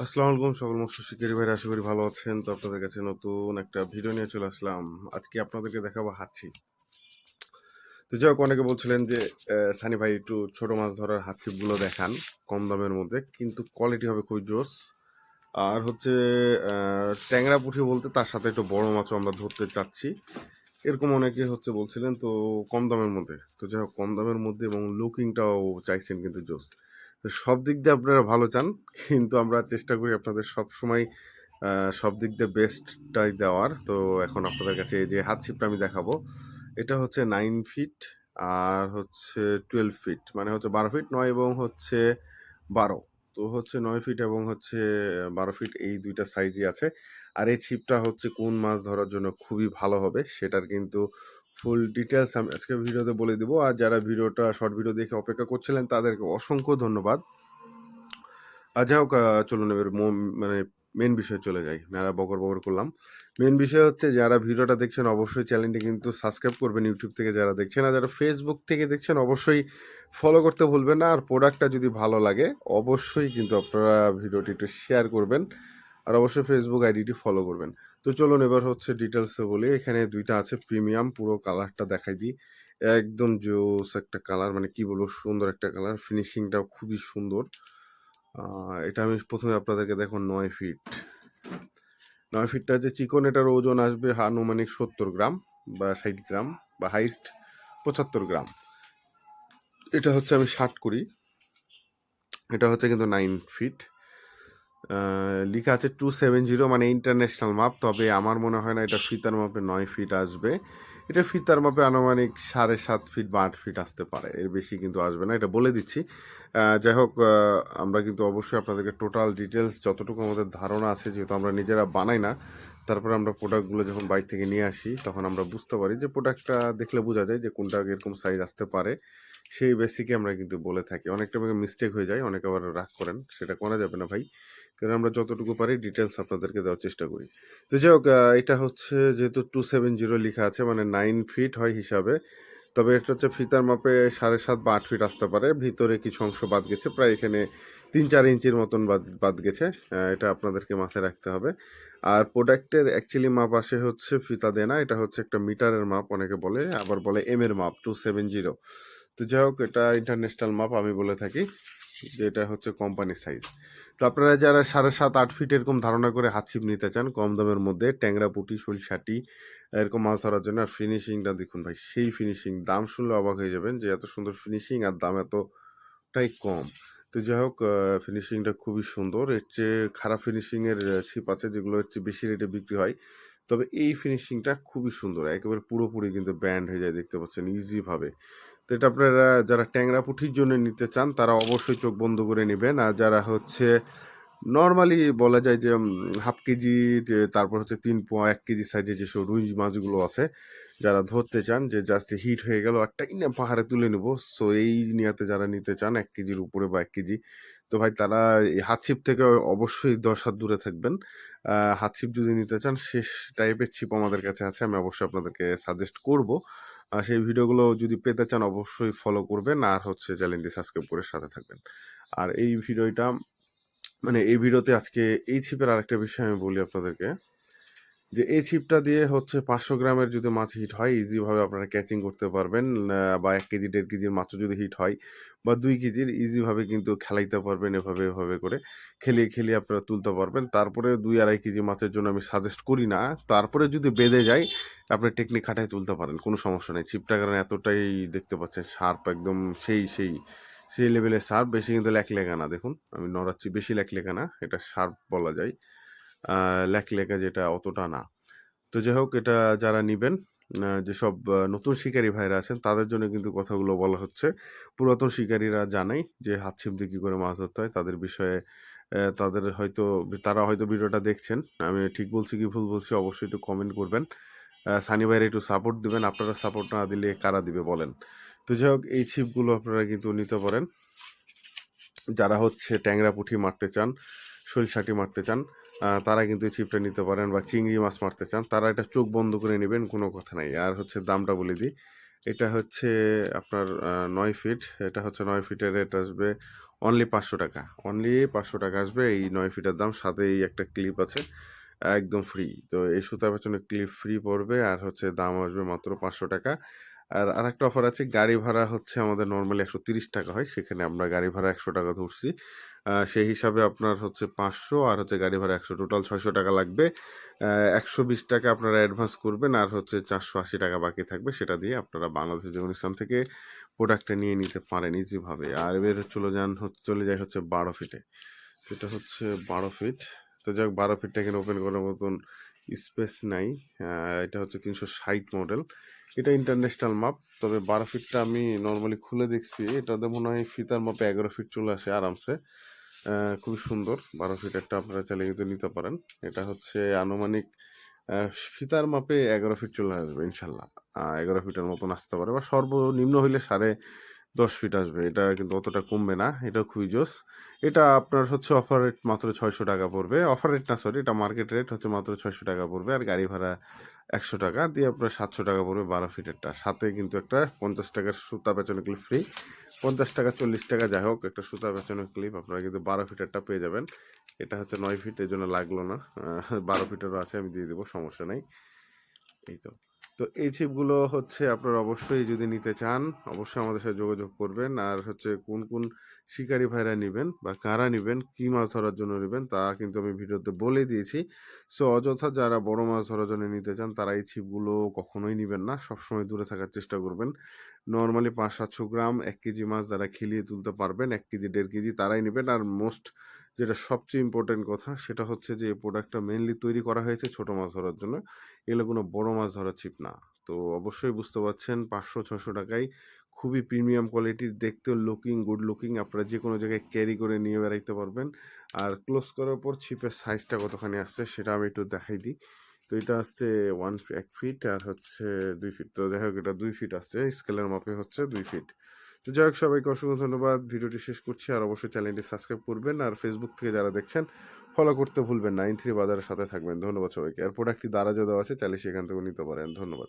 আসসালামু আলাইকুম সকল মৎস্য শিকারী ভাইরা, আশা করি ভালো আছেন। তো আপনাদের কাছে নতুন একটা ভিডিও নিয়ে চলে আসলাম। আজকে আপনাদেরকে দেখাবো হাঁচি তো যাই হোক, অনেকে বলছিলেন যে সানি ভাই একটু ছোট মাছ ধরার হাতছিপগুলো দেখান কম দামের মধ্যে, কিন্তু কোয়ালিটি হবে খুবই জোস। আর হচ্ছে ট্যাংরা পুঁটি বলতে তার সাথে একটু বড় মাছও আমরা ধরতে চাচ্ছি। এরকম অনেকে হচ্ছে বলছিলেন তো কম দামের মধ্যে। তো যাই হোক, কম দামের মধ্যে এবং লুকিংটাও চাইছেন কিন্তু জোস। তো সব দিক দিয়ে আপনারা ভালো চান, কিন্তু আমরা চেষ্টা করি আপনাদের সব সময় সব দিক দিয়ে বেস্টটাই দেওয়ার। তো এখন আপনাদের কাছে এই যে হাত ছিপটা আমি দেখাবো, এটা হচ্ছে নাইন ফিট আর হচ্ছে টুয়েলভ ফিট মানে হচ্ছে বারো ফিট নয় এবং হচ্ছে বারো। তো হচ্ছে নয় ফিট এবং হচ্ছে বারো ফিট এই দুইটা সাইজই আছে। আর এই ছিপটা হচ্ছে কোন মাছ ধরার জন্য খুবই ভালো হবে, সেটার কিন্তু ফুল ডিটেলস আমি আজকে ভিডিওতে বলে দিব। আর যারা ভিডিওটা শর্ট ভিডিও দেখে অপেক্ষা করছিলেন, তাদেরকে অসংখ্য ধন্যবাদ। আর যাই হোক চলুন এবার মানে মেন বিষয়ে চলে যাই। মেলা বকর বকর করলাম। মেন বিষয় হচ্ছে, যারা ভিডিওটা দেখছেন, অবশ্যই চ্যানেলটি কিন্তু সাবস্ক্রাইব করবেন ইউটিউব থেকে যারা দেখছেন। আর যারা ফেসবুক থেকে দেখছেন, অবশ্যই ফলো করতে ভুলবেন না। আর প্রোডাক্টটা যদি ভালো লাগে, অবশ্যই কিন্তু আপনারা ভিডিওটি একটু শেয়ার করবেন। আর অবশ্যই ফেসবুক আইডিটি ফলো করবেন। তো চলুন এবার হচ্ছে ডিটেলসে বলি। এখানে দুইটা আছে প্রিমিয়াম পুরো কালারটা দেখাই দিই। একদম জোস একটা কালার মানে কি বলব, সুন্দর একটা কালার ফিনিশিংটাও খুবই সুন্দর। এটা আমি প্রথমে আপনাদেরকে দেখো নয় ফিট নয় ফিটটা যে চিকন, এটার ওজন আসবে আনুমানিক সত্তর গ্রাম বা ষাট গ্রাম বা হাইস্ট পঁচাত্তর গ্রাম। এটা হচ্ছে আমি ষাট করি। এটা হচ্ছে কিন্তু নাইন ফিট লেখা আছে টু সেভেন জিরো মানে ইন্টারন্যাশনাল মাপ তবে আমার মনে হয় না এটা ফিতার মাপে নয় ফিট আসবে। এটা ফিতার মাপে আনুমানিক সাড়ে সাত ফিট বা আট ফিট আসতে পারে, এর বেশি কিন্তু আসবে না, এটা বলে দিচ্ছি। যাই হোক আমরা কিন্তু অবশ্যই আপনাদেরকে টোটাল ডিটেলস যতটুকু আমাদের ধারণা আছে, যেহেতু আমরা নিজেরা বানাই না তারপরে আমরা প্রোডাক্টগুলো যখন বাইক থেকে নিয়ে আসি, তখন আমরা বুঝতে পারি যে প্রোডাক্টটা দেখলে বোঝা যায় যে কোনটা এরকম সাইজ আসতে পারে। সেই বেসিকে আমরা কিন্তু বলে থাকি। অনেকটা মিস্টেক হয়ে যায়, অনেকে আবার রাগ করেন, সেটা করা যাবে না ভাই। কারণ আমরা যতটুকু পারি ডিটেলস আপনাদেরকে দেওয়ার চেষ্টা করি। তো যাই হোক এটা হচ্ছে যেহেতু টু সেভেন জিরো লেখা আছে মানে নাইন ফিট হয় হিসাবে। তবে এটা হচ্ছে ফিতার মাপে সাড়ে সাত বা আট ফিট আসতে পারে। ভিতরে কিছু অংশ বাদ গেছে। প্রায় এখানে তিন চার ইঞ্চির মতন বাদ বাদ গেছে। এটা আপনাদেরকে মাথায় রাখতে হবে। আর প্রোডাক্টের অ্যাকচুয়ালি মাপ আসে হচ্ছে ফিতা দেনা। এটা হচ্ছে একটা মিটারের মাপ অনেকে বলে, আবার বলে এম এর মাপ টু সেভেন জিরো তো যাই হোক, এটা ইন্টারন্যাশনাল মাপ, আমি বলে থাকি যে এটা হচ্ছে কোম্পানি সাইজ তো আপনারা যারা সাড়ে সাত, আট ফিট এরকম ধারণা করে হাতছিপ নিতে চান, কম দামের মধ্যে ট্যাংরা পুটি সরিষাটি এরকম মাছ ধরার জন্য আর ফিনিশিংটা দেখুন ভাই, সেই ফিনিশিং দাম শুনলে অবাক হয়ে যাবেন যে এত সুন্দর ফিনিশিং আর দাম এতটাই কম। তো যাই হোক ফিনিশিংটা খুবই সুন্দর। এর চেয়ে খারাপ ফিনিশিংয়ের ছিপ আছে যেগুলো হচ্ছে বেশি রেটে বিক্রি হয়। তবে এই ফিনিশিংটা খুবই সুন্দর। একেবারে পুরোপুরি কিন্তু ব্যান্ড হয়ে যায়, দেখতে পাচ্ছেন ইজিভাবে তো এটা আপনারা যারা ট্যাংরা পুঠির জন্য নিতে চান, তারা অবশ্যই চোখ বন্ধ করে নেবেন। আর যারা হচ্ছে নর্মালি বলা যায় যে হাফ কেজি তারপর হচ্ছে তিন পোয়া এক কেজি সাইজে যেসব রুই মাছগুলো আছে যারা ধরতে চান যে জাস্ট হিট হয়ে গেল আর টাইনা পাহাড়ে তুলে নেব। সো এই নিয়াতে যারা নিতে চান এক কেজির উপরে বা এক কেজি তো ভাই তারা এই হাত থেকে অবশ্যই দশ হাত দূরে থাকবেন। আহ, হাত ছিপ যদি নিতে চান শেষ টাইপের ছিপ আমাদের কাছে আছে আমি অবশ্যই আপনাদেরকে সাজেস্ট করব। আর সেই ভিডিওগুলো যদি পেতে চান অবশ্যই ফলো করবেন আর হচ্ছে চ্যানেলটি সাবস্ক্রাইব করে সাথে থাকবেন। আর এই ভিডিওটা মানে এই ভিডিওতে আজকে এই ছিপের আরেকটা বিষয় আমি বলি আপনাদেরকে, যে এই ছিপটা দিয়ে হচ্ছে পাঁচশো গ্রামের যদি মাছ হিট হয় ইজিভাবে আপনারা ক্যাচিং করতে পারবেন বা এক কেজি, দেড় কেজির মাছও যদি হিট হয়, বা দুই কেজির ইজিভাবে কিন্তু খেলাইতে পারবেন এভাবে এভাবে করে খেলিয়ে খেলিয়ে আপনারা তুলতে পারবেন। তারপরে দুই আড়াই কেজি মাছের জন্য আমি সাজেস্ট করি না, তারপরে যদি বেঁধে যায়, আপনি টেকনিক খাটায় তুলতে পারেন, কোনো সমস্যা নেই। ছিপটা কারণ এতটাই দেখতে পাচ্ছেন শার্প একদম সেই সেই। সেই লেভেলের শার্প বেশি কিন্তু ল্যাকলেগা না। দেখুন, আমি নড়াচ্ছি বেশি ল্যাকলেগা না, এটা শার্প বলা যায়। ল্যাকলেগা যেটা অতটা না। তো যাই হোক, এটা যারা নিবেন যেসব নতুন শিকারী ভাইরা আছেন, তাদের জন্য কিন্তু কথাগুলো বলা হচ্ছে। পুরাতন শিকারীরা জানাই যে হাত ছিপ দিয়ে কী করে মাছ ধরতে হয়, তাদের বিষয়ে তাদের হয়তো, তারা হয়তো ভিডিওটা দেখছেন। আমি ঠিক বলছি কি ভুল বলছি অবশ্যই একটু কমেন্ট করবেন। সানি ভাইরা একটু সাপোর্ট দিবেন। আপনারা সাপোর্ট না দিলে কারা দিবে বলেন? তো যাই হোক, এই ছিপগুলো আপনারা কিন্তু নিতে পারেন। যারা হচ্ছে ট্যাংরা পুঁটি মারতে চান, সরিষাটি মারতে চান তারা কিন্তু এই ছিপটা নিতে পারেন বা চিংড়ি মাছ মারতে চান, তারা এটা চোখ বন্ধ করে নেবেন, কোনো কথা নাই। আর হচ্ছে দামটা বলে দিই, এটা হচ্ছে আপনার নয় ফিট, এটা হচ্ছে নয় ফিটের রেট আসবে অনলি পাঁচশো টাকা। অনলি পাঁচশো টাকা আসবে, এই নয় ফিটের দাম সাথে এই একটা ক্লিপ আছে, একদম ফ্রি তো এই সুতার পেছনে ক্লিপ ফ্রি পড়বে, আর হচ্ছে দাম আসবে মাত্র পাঁচশো টাকা। আর আরেকটা অফার আছে, গাড়ি ভাড়া হচ্ছে আমাদের নর্মালি একশো তিরিশ টাকা হয়, সেখানে আমরা গাড়ি ভাড়া একশো টাকা ধরছি। সেই হিসাবে আপনার হচ্ছে পাঁচশো আর হচ্ছে গাড়ি ভাড়া একশো টোটাল ছয়শো টাকা লাগবে। একশো বিশ টাকা আপনারা অ্যাডভান্স করবেন আর হচ্ছে চারশো আশি টাকা বাকি থাকবে, সেটা দিয়ে আপনারা বাংলাদেশের যে অনুষ্ঠান থেকে প্রোডাক্টটা নিয়ে নিতে পারেন ইজিভাবে আর এবার চলে যান চলে যায় হচ্ছে বারো ফিটে সেটা হচ্ছে বারো ফিট তো যাক, বারো ফিটটা এখানে ওপেন করার মতন স্পেস নাই। এটা হচ্ছে তিনশো ষাট মডেল এটা ইন্টারন্যাশনাল মাপ তবে বারো ফিটটা আমি নর্মালি খুলে দেখছি। এটাতে মনে হয় ফিতার মাপে এগারো ফিট চলে আসে আরামসে। খুবই সুন্দর। বারো ফিট একটা আপনারা চালিয়ে কিন্তু নিতে পারেন। এটা হচ্ছে আনুমানিক ফিতার মাপে এগারো ফিট চলে আসবে ইনশাল্লাহ। এগারো ফিটের মতন আসতে পারে বা সর্বনিম্ন হইলে সাড়ে দশ ফিট আসবে। এটা কিন্তু অতটা কমবে না। এটা খুবই জোস। এটা আপনার হচ্ছে অফার রেট মাত্র ছয়শো টাকা পড়বে। অফার রেট না সরি এটা মার্কেট রেট হচ্ছে মাত্র ছয়শো টাকা পড়বে আর গাড়ি ভাড়া একশো টাকা। দিয়ে আপনার সাতশো টাকা পড়বে বারো ফিটেরটা সাথে কিন্তু একটা পঞ্চাশ টাকার সুতা পেছনে ক্লিপ ফ্রি পঞ্চাশ টাকা, চল্লিশ টাকা যাই হোক, একটা সুতা পেছনে ক্লিপ আপনারা কিন্তু বারো ফিটেরটা পেয়ে যাবেন। এটা হচ্ছে নয় ফিট এই জন্য লাগল না। বারো ফিটেরও আছে, আমি দিয়ে দেবো, সমস্যা নেই। এই তো। তো এই ছিপগুলো হচ্ছে আপনারা অবশ্যই যদি নিতে চান, অবশ্যই আমাদের সাথে যোগাযোগ করবেন। আর হচ্ছে কোন কোন শিকারি ভাইরা নেবেন বা কারা নেবেন, কী মাছ ধরার জন্য নেবেন, তা কিন্তু আমি ভিডিওতে বলে দিয়েছি। সো অযথা যারা বড় মাছ ধরার জন্য নিতে চান, তারা এই ছিপগুলো কখনোই নেবেন না। সবসময় দূরে থাকার চেষ্টা করবেন। নর্মালি পাঁচ সাতশো গ্রাম, এক কেজি মাছ যারা খেলিয়ে তুলতে পারবেন, এক কেজি, দেড় কেজি, তারাই নেবেন। আর মোস্ট যেটা সবচেয়ে ইম্পর্টেন্ট কথা, সেটা হচ্ছে যে, এই প্রোডাক্টটা মেনলি তৈরি করা হয়েছে ছোট মাছ ধরার জন্য। এগুলো কোনো বড় মাছ ধরার ছিপ না। তো অবশ্যই বুঝতে পারছেন, পাঁচশো ছশো টাকায় খুবই প্রিমিয়াম কোয়ালিটির দেখতেও লুকিং গুড লুকিং আপনারা যে কোনো জায়গায় ক্যারি করে নিয়ে বেড়াইতে পারবেন। আর ক্লোজ করার পর ছিপের সাইজটা কতখানি আসছে, সেটা আমি একটু দেখাই দিই। তো এটা আসছে ওয়ান এক ফিট আর হচ্ছে দুই ফিট তো হোক, এটা দুই ফিট আসছে স্কেলের মাপে হচ্ছে দুই ফিট তো যাই হোক, সবাইকে অসংখ্য ধন্যবাদ। ভিডিওটি শেষ করছি আর অবশ্যই চ্যানেলটি সাবস্ক্রাইব করবেন আর ফেসবুক থেকে যারা দেখছেন ফলো করতে ভুলবেন নাইন থ্রি বাজারের সাথে থাকবেন। ধন্যবাদ সবাইকে। আর প্রোডাক্টটি দ্বারা দেওয়া আছে, চাইলে সেখান থেকে নিতে পারেন। ধন্যবাদ।